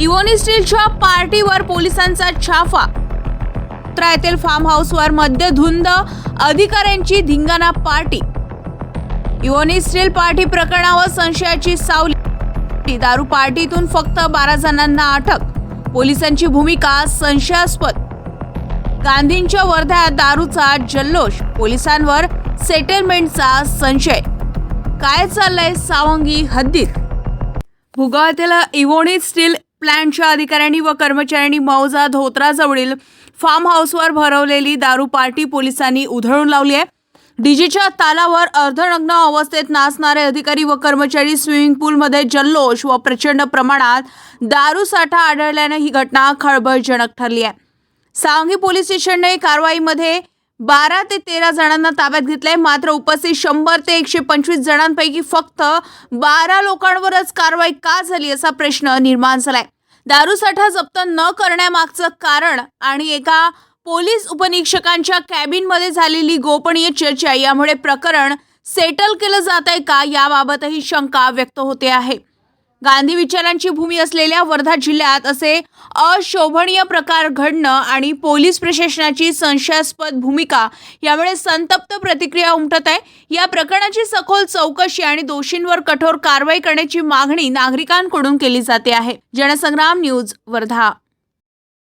इवोनी स्टीलच्या पार्टीवर पोलिसांचा छाफा त्रा येथील फार्म हाऊसवर मध्यधुंद अधिकाऱ्यांची धिंगाणा पार्टी. इवोनी स्टील पार्टी प्रकरणावर संशयाची सावली. दारू पार्टीतून फक्त बारा जणांना अटक. पोलिसांची भूमिका संशयास्पद. गांधींच्या वर्ध्यात दारूचा जल्लोष. पोलिसांवर सेटलमेंटचा संशय. काय चाललंय सावंगी हद्दीत? भुगावातील इवोनी स्टील प्लॅन्टच्या अधिकाऱ्यांनी व कर्मचाऱ्यांनी मौजा धोत्राजवळील फार्म हाऊसवर भरवलेली दारू पार्टी पोलिसांनी उधळून लावली आहे. डीजेच्या तालावर अर्धनग्न अवस्थेत नाचणारे अधिकारी व कर्मचारी स्विमिंग पूलमध्ये जल्लोष व प्रचंड प्रमाणात दारू साठा आढळल्यानं ही घटना खळबळजनक ठरली आहे. सांगी पोलीस स्टेशनने कारवाईमध्ये बारा ते तेरा जणांना ताब्यात घेतलंय. मात्र उपस्थित शंभर ते एकशे पंचवीस जणांपैकी फक्त बारा लोकांवरच कारवाई का झाली असा प्रश्न निर्माण झालाय. दारूसाठा जप्त न करण्यामागचं कारण आणि एका पोलीस उपनिरीक्षकांच्या कॅबिनमध्ये झालेली गोपनीय चर्चा यामुळे प्रकरण सेटल केलं जात आहे का याबाबतही शंका व्यक्त होते आहे. गांधी विचारांची भूमी असलेल्या वर्धा जिल्ह्यात असे अशोभनीय प्रकार घडणं आणि पोलीस प्रशासनाची संशयास्पद भूमिका यामुळे संतप्त प्रतिक्रिया उमटत आहे. या प्रकरणाची सखोल चौकशी आणि दोषींवर कठोर कारवाई करण्याची मागणी नागरिकांकडून केली जाते आहे. जनसंग्राम न्यूज वर्धा.